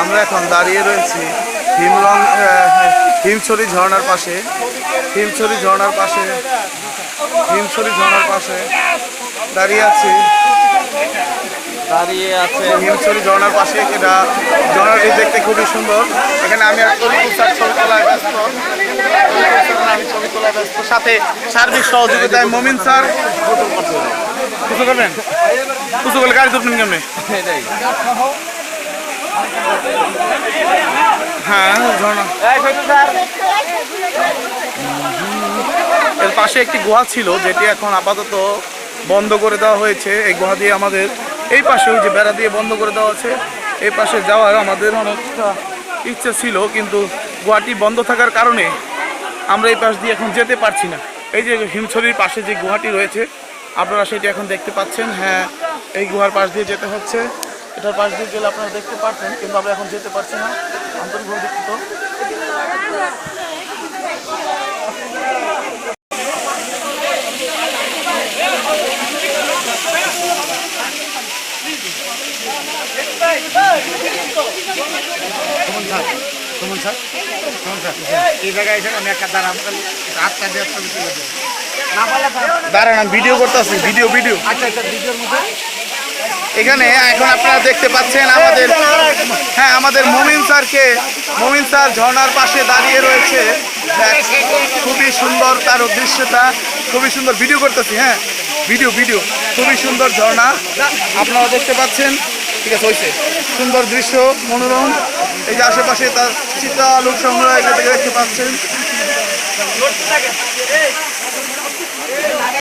আমরা এখন দাঁড়িয়ে রয়েছি আহ, হিমছড়ি ঝর্ণার পাশে। হিমছড়ি ঝর্ণার পাশে হিমছড়ি ঝর্ণার পাশে দাঁড়িয়ে আছি। দাঁড়িয়ে আছে। হিমছড়ি ঝর্ণার পাশে এটা ঝর্ণাটি দেখতে খুবই সুন্দর। এখানে আমি আর ছবি তোলায় ব্যস্ত। আমি ছবি তোলায় ব্যস্ত। সাথে সার্বিক সহযোগিতায় মমিন স্যার। কিছু করবেন? কিছু করলে গাড়ি তুলবেন কেমনে? এটাই। হ্যাঁ ঝর্ণা এর পাশে একটি গুহা ছিল যেটি এখন আপাতত বন্ধ করে দেওয়া হয়েছে। এই গুহা দিয়ে আমাদের এই পাশে ওই যে বেড়া দিয়ে বন্ধ করে দেওয়া আছে এই পাশে যাওয়ার আমাদের অনেকটা ইচ্ছা ছিল কিন্তু গুহাটি বন্ধ থাকার কারণে আমরা এই পাশ দিয়ে এখন যেতে পারছি না। এই যে হিমছড়ির পাশে যে গুহাটি রয়েছে আপনারা সেটি এখন দেখতে পাচ্ছেন। হ্যাঁ এই গুহার পাশ দিয়ে যেতে হচ্ছে। এটার পাশ দিয়ে গেলে আপনারা দেখতে পাচ্ছেন কিন্তু আমরা এখন যেতে পারছি না। আন্তরিকভাবে দুঃখিত। সুমন স্যার সুমন স্যার এই জায়গায় এসে আমি একটা হাত দাঁড়ান আমি ভিডিও করতেছি ভিডিও ভিডিও আচ্ছা আচ্ছা ভিডিওর মধ্যে। এখানে এখন আপনারা দেখতে পাচ্ছেন আমাদের হ্যাঁ আমাদের মমিন স্যারকে মমিন স্যার ঝর্ণার পাশে দাঁড়িয়ে রয়েছে। খুবই সুন্দর তার দৃশ্যটা খুবই সুন্দর ভিডিও করতেছি হ্যাঁ। ভিডিও ভিডিও খুবই সুন্দর ঝর্ণা। আপনারা দেখতে পাচ্ছেন। ঠিক আছে হয়েছে সুন্দর দৃশ্য, মনোরম। এই যে আশেপাশে তার চিত্রা আলোক সংগ্রহ এটা দেখতে পাচ্ছেন।